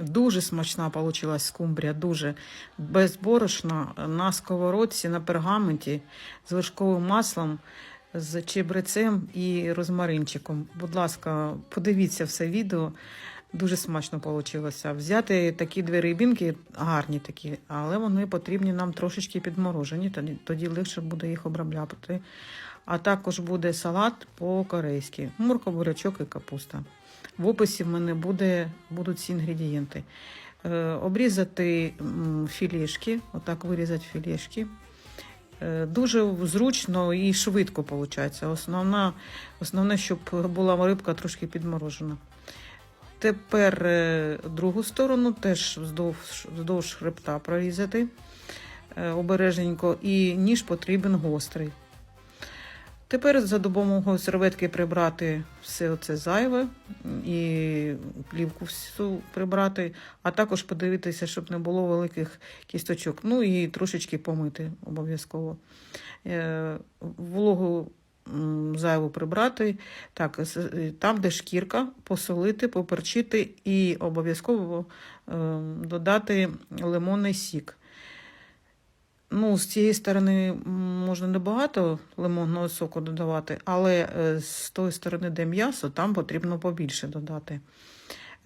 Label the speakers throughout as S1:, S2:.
S1: Дуже смачна вийшла скумбрія, дуже без борошна на сковородці, на пергаменті з вершковим маслом, з чебрецем і розмаринчиком. Будь ласка, подивіться все відео. Дуже смачно вийшло. Взяти такі дві рибінки, гарні такі, але вони потрібні нам трошечки підморожені, тоді, тоді легше буде їх обробляти. А також буде салат по-корейськи, морква, бурячок і капуста. В описі в мене буде, будуть ці інгредієнти. Е, обрізати філішки, отак вирізати філішки. Е, Дуже зручно і швидко виходить. Основна, основне, щоб була рибка трошки підморожена. Тепер е, другу сторону теж вздовж, вздовж хребта прорізати обережненько, і ніж потрібен гострий. Тепер за допомогою серветки прибрати все це зайве і плівку всю прибрати, а також подивитися, щоб не було великих кісточок. Ну і трошечки помити обов'язково. Е, Вологу зайву прибрати. Так, е, там, де шкірка, посолити, поперчити і обов'язково е, додати лимонний сік. Ну, з цієї сторони можна небагато лимонного соку додавати, але е, з тої сторони, де м'ясо, там потрібно побільше додати.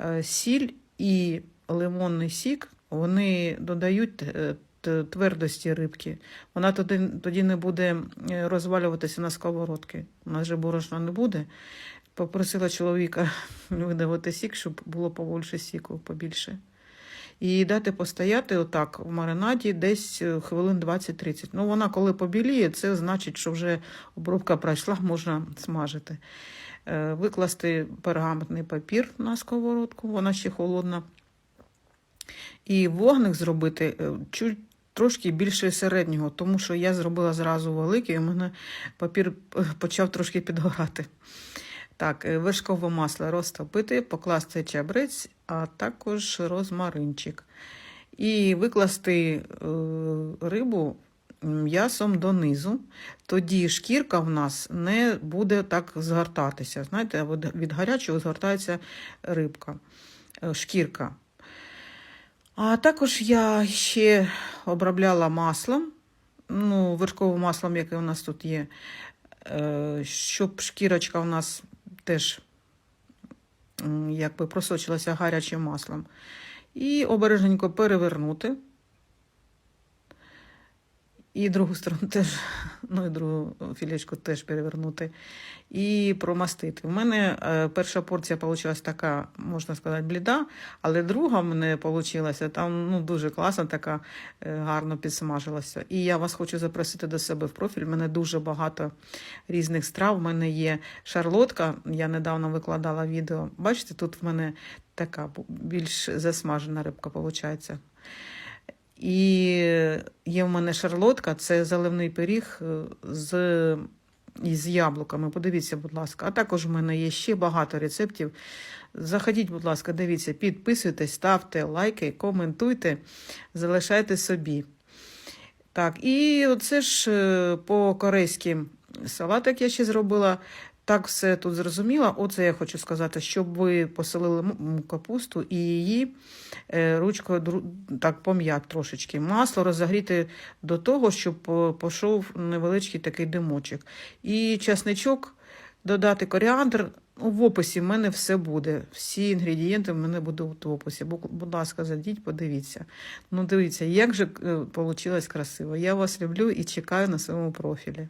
S1: Е, Сіль і лимонний сік вони додають е, твердості рибки. Вона тоді, тоді не буде розвалюватися на сковородки. У нас же борошна не буде. Попросила чоловіка видавати сік, щоб було побільше сіку, побільше. І дати постояти отак в маринаді десь е, хвилин 20-30. Ну, вона коли побіліє, це значить, що вже обробка пройшла, можна смажити. Е, Викласти пергаментний папір на сковородку, вона ще холодна. І вогник зробити е, чуть трошки більше середнього, тому що я зробила зразу великий, і у мене папір почав трошки підгорати. Так, е, вершкове масло розтопити, покласти чабрець, а також розмаринчик. І викласти е, рибу м'ясом донизу. Тоді шкірка в нас не буде так згортатися. Знаєте, від- гарячого згортається рибка, е, шкірка. А також я ще обробляла маслом, ну, вершковим маслом, яке у нас тут є, щоб шкірочка у нас теж якби просочилася гарячим маслом. І обережненько перевернути. І другу сторону теж, ну і другу філечку теж перевернути і промастити. У мене е, перша порція вийшла така, можна сказати, бліда, але друга в мене вийшла там ну, дуже класна, така е, гарно підсмажилася. І я вас хочу запросити до себе в профіль. У мене дуже багато різних страв. У мене є шарлотка, я недавно викладала відео. Бачите, тут в мене така більш засмажена рибка виходить. І є в мене шарлотка, це заливний пиріг е, з, із яблуками. Подивіться, будь ласка. А також в мене є ще багато рецептів. Заходіть, будь ласка, дивіться, підписуйтесь, ставте лайки, коментуйте, залишайте собі. Так, і оце ж е, по-корейськи салатик я ще зробила. Так все тут зрозуміло. Оце я хочу сказати, щоб ви м, капусту і її е, ручкою так пом'яти трошечки. Масло розігріти до того, щоб пішов невеличкий такий димочок. І часничок додати коріандр. Ну, В описі в мене все буде. Всі інгредієнти в мене будуть в описі. Будь ласка, зайдіть, подивіться. Ну, дивіться, як же вийшло красиво. Я вас люблю і чекаю на своєму профілі.